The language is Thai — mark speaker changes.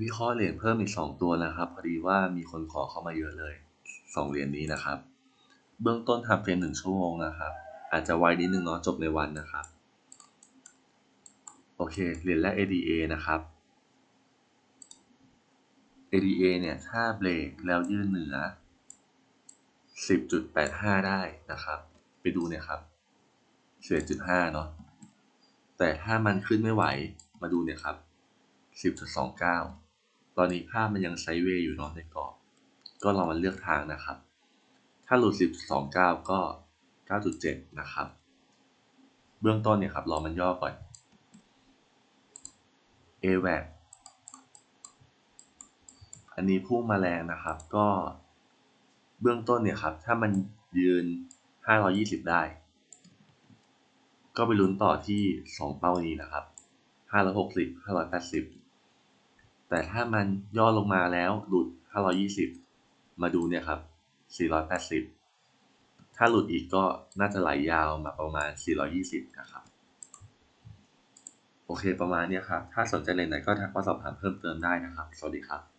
Speaker 1: วิเคราะห์เหรียญเพิ่มอีกสองตัวนะครับ พอดีว่ามีคนขอเข้ามาเยอะเลยสองเหรียญนี้นะครับ เบื้องต้นทำเป็นหนึ่งชั่วโมงนะครับ อาจจะไวนิดนึงเนาะจบในวันนะครับ โอเคเหรียญแรก ADA นะครับ ADA เนี่ยถ้าเบรกแล้วยืนเหนือ 10.85 ได้นะครับ ไปดูเนี่ยครับ11.5 เนาะแต่ถ้ามันขึ้นไม่ไหวมาดูเนี่ยครับ 10.29 ตอนนี้ภาพมันยังไซด์เวย์อยู่เนาะในกรอบ ก็ลองมาเลือกทางนะครับ ถ้าหลุด 12.9 ก็ 9.7 นะครับ เบื้องต้นเนี่ยครับรอมันย่อก่อน AVAC อันนี้พุ่งมาแรงนะครับ ก็เบื้องต้นเนี่ยครับ ถ้ามันยืน 520 ได้ ก็ไปลุ้นต่อที่ 2 เป้านี้นะครับ 560 580 แต่ถ้ามันย่อลงมาแล้วหลุด 520 มาดูเนี่ยครับ 480 ถ้าหลุดอีกก็น่าจะไหลยาวมาประมาณ 420 นะครับ โอเคประมาณนี้ครับ ถ้าสนใจเลยไหนก็ทักมาสอบถามเพิ่มเติมได้นะครับ สวัสดีครับ